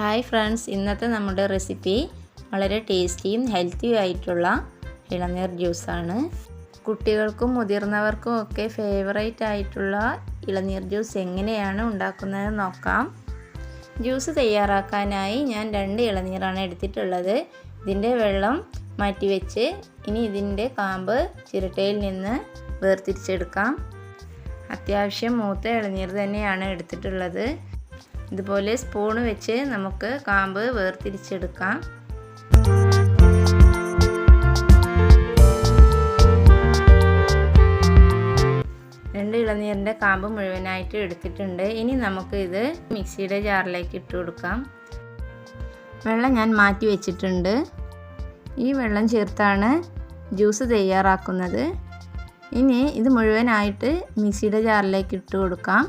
Hi friends ഇന്നത്തെ നമ്മുടെ recipe വളരെ ടേസ്റ്റിയും ഹെൽത്തിയും ആയിട്ടുള്ള ഇളനീർ ജ്യൂസാണ് കുട്ടികൾക്കും മുതിർന്നവർക്കും ഒക്കെ ഫേവറേറ്റ് ആയിട്ടുള്ള ഇളനീർ ജ്യൂസ് എങ്ങനെയാണ് ഉണ്ടാക്കുന്നത് നോക്കാം. ജ്യൂസ് തയ്യാറാക്കാനായി ഞാൻ രണ്ട് ഇളനീറാണ് എടുത്തിട്ടുള്ളത്. ഇതിന്റെ വെള്ളം മാറ്റിവെച്ച് ഇനി ഇതിന്റെ കാമ്പ് ചിരട്ടയിൽ നിന്ന് വേർതിരിച്ചെടുക്കാം. അത്യാവശ്യം മൂത്ത ഇളനീർ തന്നെയാണ് എടുത്തിട്ടുള്ളത്. ഇതുപോലെ സ്പൂണ് വെച്ച് നമുക്ക് കാമ്പ് വേർതിരിച്ചെടുക്കാം. രണ്ട് ഇളനീരിന്റെ കാമ്പ് മുഴുവനായിട്ട് എടുത്തിട്ടുണ്ട്. ഇനി നമുക്ക് ഇത് മിക്സിയുടെ ജാറിലേക്ക് ഇട്ട് കൊടുക്കാം. വെള്ളം ഞാൻ മാറ്റി വെച്ചിട്ടുണ്ട്. ഈ വെള്ളം ചേർത്താണ് ജ്യൂസ് തയ്യാറാക്കുന്നത്. ഇനി ഇത് മുഴുവനായിട്ട് മിക്സിയുടെ ജാറിലേക്ക് ഇട്ട് കൊടുക്കാം.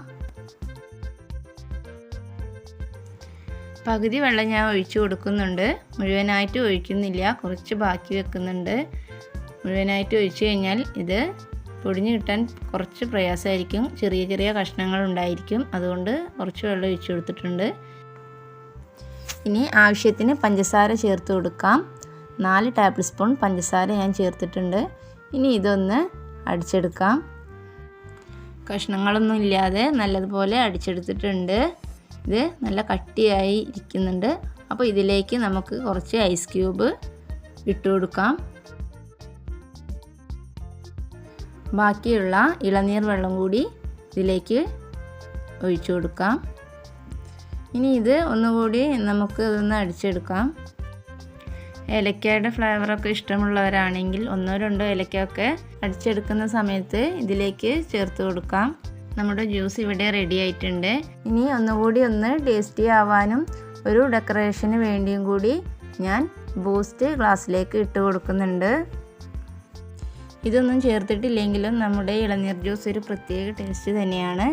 പകുതി വെള്ളം ഞാൻ ഒഴിച്ചു കൊടുക്കുന്നുണ്ട്. മുഴുവനായിട്ട് ഒഴിക്കുന്നില്ല. കുറച്ച് ബാക്കി വെക്കുന്നുണ്ട്. മുഴുവനായിട്ട് ഒഴിച്ചു കഴിഞ്ഞാൽ ഇത് പൊടിഞ്ഞു കിട്ടാൻ കുറച്ച് പ്രയാസമായിരിക്കും. ചെറിയ ചെറിയ കഷ്ണങ്ങൾ ഉണ്ടായിരിക്കും. അതുകൊണ്ട് കുറച്ച് വെള്ളം ഒഴിച്ചു കൊടുത്തിട്ടുണ്ട്. ഇനി ആവശ്യത്തിന് പഞ്ചസാര ചേർത്ത് കൊടുക്കാം. നാല് ടേബിൾ സ്പൂൺ പഞ്ചസാര ഞാൻ ചേർത്തിട്ടുണ്ട്. ഇനി ഇതൊന്ന് അടിച്ചെടുക്കാം. കഷ്ണങ്ങളൊന്നും ഇല്ലാതെ നല്ലതുപോലെ അടിച്ചെടുത്തിട്ടുണ്ട്. ഇത് നല്ല കട്ടിയായി ഇരിക്കുന്നുണ്ട്. അപ്പോൾ ഇതിലേക്ക് നമുക്ക് കുറച്ച് ഐസ് ക്യൂബ് ഇട്ട് കൊടുക്കാം. ബാക്കിയുള്ള ഇളനീർ വെള്ളം കൂടി ഇതിലേക്ക് ഒഴിച്ചു കൊടുക്കാം. ഇനി ഇത് ഒന്നുകൂടി നമുക്ക് ഇതൊന്ന് അടിച്ചെടുക്കാം. ഏലക്കയുടെ ഫ്ലേവറൊക്കെ ഇഷ്ടമുള്ളവരാണെങ്കിൽ ഒന്നോ രണ്ടോ ഏലക്കയൊക്കെ അടിച്ചെടുക്കുന്ന സമയത്ത് ഇതിലേക്ക് ചേർത്ത് കൊടുക്കാം. നമ്മുടെ ജ്യൂസ് ഇവിടെ റെഡി ആയിട്ടുണ്ട്. ഇനി ഒന്നുകൂടി ഒന്ന് ടേസ്റ്റി ആവാനും ഒരു ഡെക്കറേഷന് വേണ്ടിയും കൂടി ഞാൻ ബൂസ്റ്റ് ഗ്ലാസ്സിലേക്ക് ഇട്ട് കൊടുക്കുന്നുണ്ട്. ഇതൊന്നും ചേർത്തിട്ടില്ലെങ്കിലും നമ്മുടെ ഇളനീർ ജ്യൂസ് ഒരു പ്രത്യേക ടേസ്റ്റ് തന്നെയാണ്.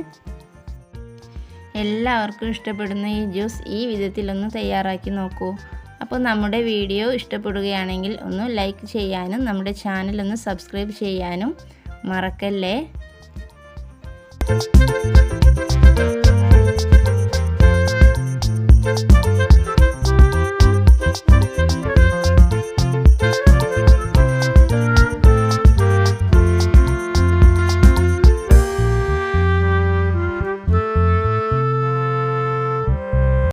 എല്ലാവർക്കും ഇഷ്ടപ്പെടുന്ന ഈ ജ്യൂസ് ഈ വിധത്തിലൊന്ന് തയ്യാറാക്കി നോക്കൂ. അപ്പോൾ നമ്മുടെ വീഡിയോ ഇഷ്ടപ്പെടുകയാണെങ്കിൽ ഒന്ന് ലൈക്ക് ചെയ്യാനും നമ്മുടെ ചാനൽ ഒന്ന് സബ്സ്ക്രൈബ് ചെയ്യാനും മറക്കല്ലേ? Thank you.